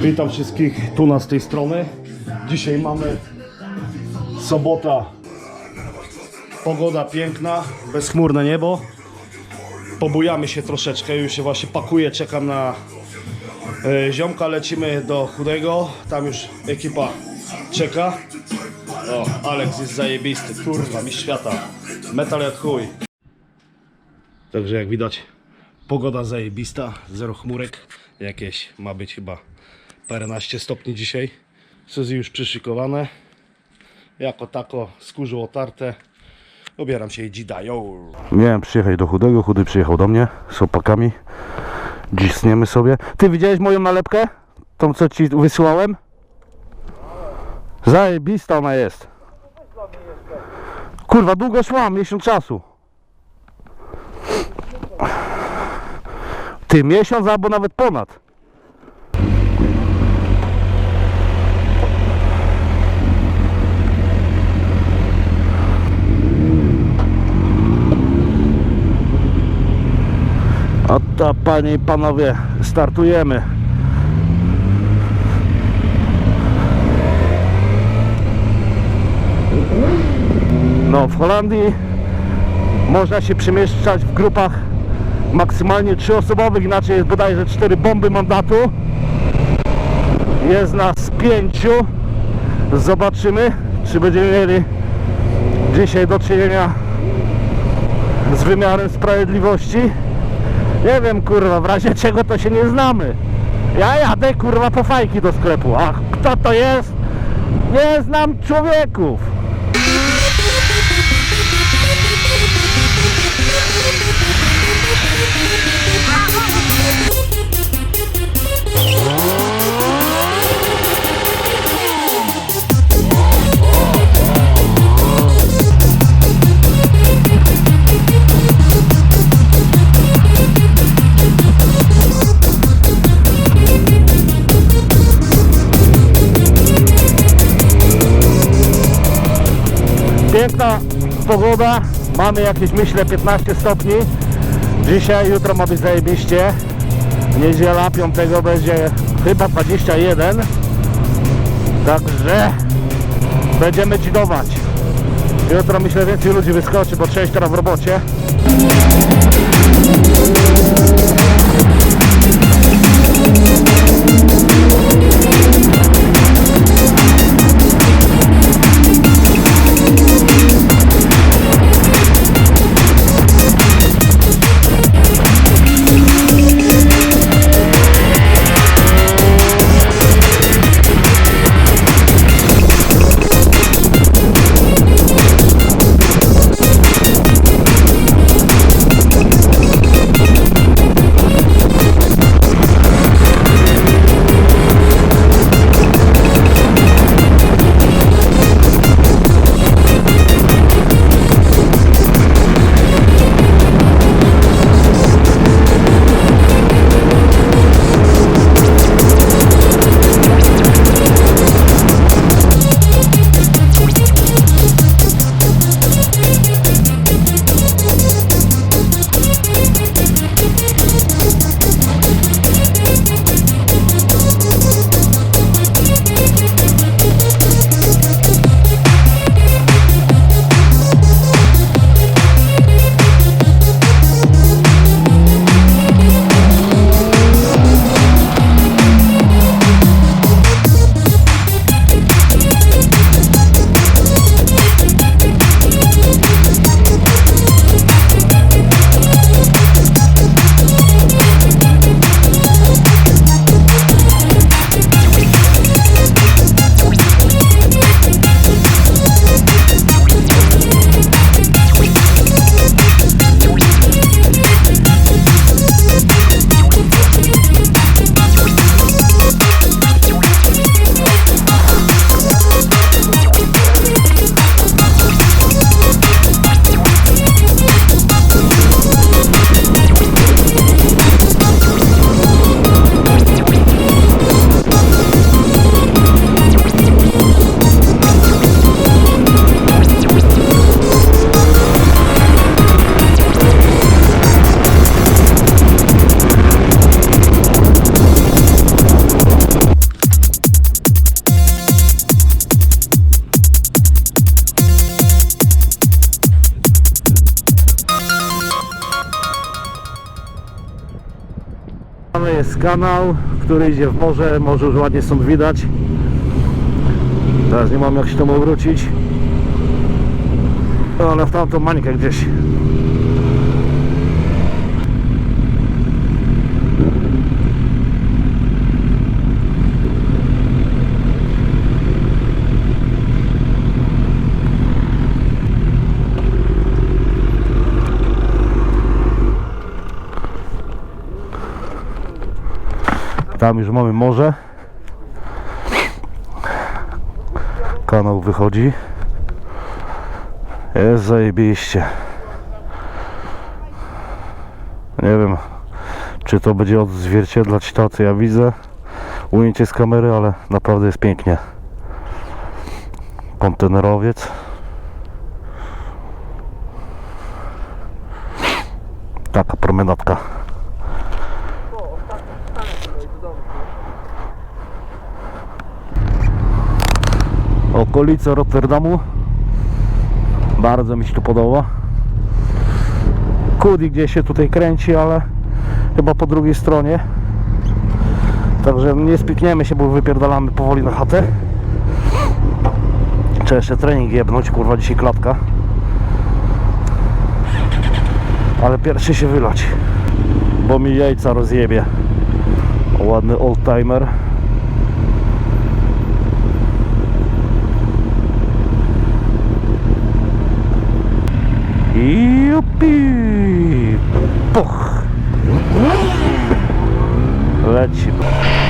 Witam wszystkich tu na z tej strony. Dzisiaj mamy sobota. Pogoda piękna, bezchmurne niebo. Pobujamy się troszeczkę, już się właśnie pakuję, czekam na e, ziomka, lecimy do chudego. Tam już ekipa czeka. O, Alex jest zajebisty, kurwa, mistrz świata. Metal jak chuj. Także jak widać, pogoda zajebista, zero chmurek. Jakieś ma być chyba paręnaście stopni dzisiaj. Suzy już przyszykowane. Jako tako skórzu otarte. Ubieram się i dzidają. Miałem przyjechać do chudego, chudy przyjechał do mnie z opakami. Dziś sniemy sobie. Ty widziałeś moją nalepkę? Tą co ci wysłałem? Zajebista ona jest. Kurwa, długo szłam, miesiąc czasu. Ty, miesiąc albo nawet ponad. A to panie i panowie, startujemy. No, w Holandii można się przemieszczać w grupach maksymalnie trzyosobowych, inaczej jest bodajże cztery bomby mandatu. Jest nas pięciu. Zobaczymy, czy będziemy mieli dzisiaj do czynienia z wymiarem sprawiedliwości. Nie wiem kurwa, w razie czego to się nie znamy. Ja jadę kurwa po fajki do sklepu. A kto to jest? Nie znam człowieków. Piękna pogoda. Mamy jakieś myślę 15 stopni. Dzisiaj, jutro ma być zajebiście. Niedziela 5 będzie chyba 21. Także będziemy dzidować. Jutro myślę więcej ludzi wyskoczy, bo część teraz w robocie. Kanał, który idzie w morze, może już ładnie stąd widać. Teraz nie mam jak się tam obrócić. Ale w tamtą mańkę gdzieś. Tam już mamy morze. Kanał wychodzi. Jest zajebiście. Nie wiem, czy to będzie odzwierciedlać to, co ja widzę. Ujęcie z kamery, ale naprawdę jest pięknie. Kontenerowiec. Okolice Rotterdamu. Bardzo mi się tu podoba. Kudi gdzieś się tutaj kręci, ale chyba po drugiej stronie. Także nie spikniemy się, bo wypierdalamy powoli na chatę. Trzeba jeszcze trening jebnąć, kurwa dzisiaj klatka. Ale pierwszy się wylać, bo mi jajca rozjebie. Ładny oldtimer. Jupi! Puch! Lecimy.